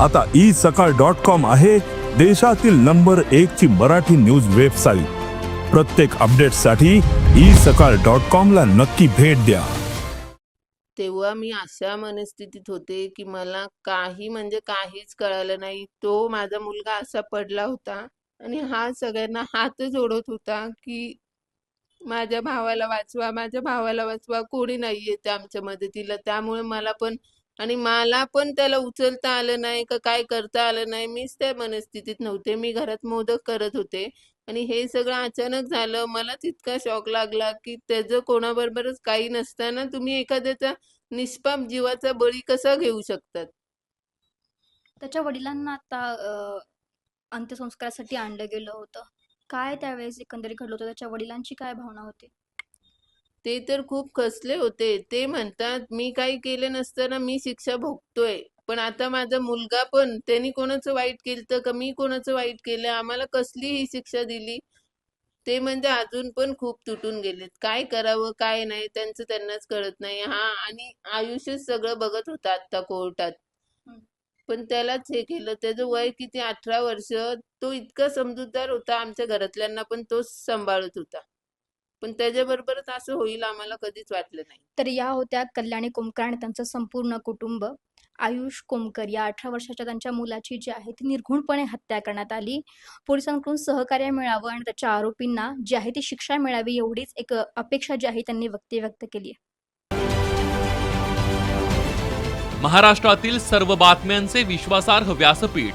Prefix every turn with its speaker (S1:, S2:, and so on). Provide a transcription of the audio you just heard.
S1: आता ई सकाळ dot com आहे देशातील नंबर एक ची मराठी न्यूज वेबसाईट. प्रत्येक अपडेटसाठी ई सकाळ डॉट कॉम ला नक्की भेट द्या.
S2: तेव्हा मी अशा मनस्थितीत होते की मला काही म्हणजे काहीच कळालं नाही. तो माझा मुलगा असा पडला होता आणि हा सगळ्यांना हात जोडत होता की माझ्या भावाला वाचवा माझ्या भावाला वाचवा. कोणी नाही येते आमच्या मदतीला. त्यामुळे मला पण आणि मला पण त्याला उचलता आलं नाही का काय करता आलं नाही मीच त्या मनस्थितीत नव्हते. मी घरात मोदक करत होते. आणि हे सगळं अचानक झालं. मला तितका शॉक लागला की त्याचं कोणाबरोबरच काही नसताना तुम्ही एखाद्याचा निष्पाप जीवाचा बळी कसा घेऊ शकतात?
S3: त्याच्या वडिलांना आता अंत्यसंस्कारासाठी आणलं गेलं होतं. काय त्यावेळेस एकंदरीत घडलं होतं? त्याच्या वडिलांची काय भावना होती?
S2: ते तर खूप खचले होते. ते म्हणतात मी काही केलं नसताना मी शिक्षा भोगतोय. पण आता माझा मुलगा पण. त्यांनी कोणाचं वाईट केलं का? मी कोणाचं वाईट केलं? आम्हाला कसली ही शिक्षा दिली. ते म्हणजे अजून पण खूप तुटून गेलेत. काय करावं? काय नाही? त्यांचं त्यांनाच कळत नाही. हा आणि आयुष्यच सगळं बघत होता आता कोर्टात. पण त्यालाच हे केलं. त्याचं वय किती? अठरा वर्ष. तो इतका समजूतदार होता. आमच्या घरातल्यांना पण तोच सांभाळत होता. पण त्याच्याबरोबरच असं होईल आम्हाला कधीच वाटलं नाही.
S3: तर या होत्या कल्याणी कोमकर आणि त्यांचं संपूर्ण कुटुंब. आयुष कोमकर या अठरा वर्षाच्या त्यांच्या मुलाची जी आहे ती निर्घुणपणे हत्या करण्यात आली. पोलिसांकडून सहकार्य मिळावं आणि त्याच्या आरोपींना जी आहे ती शिक्षा मिळावी एवढीच एक अपेक्षा जी आहे त्यांनी व्यक्त व्यक्त केली आहे.
S4: महाराष्ट्रातील सर्व बातम्यांचे विश्वासार्ह व्यासपीठ.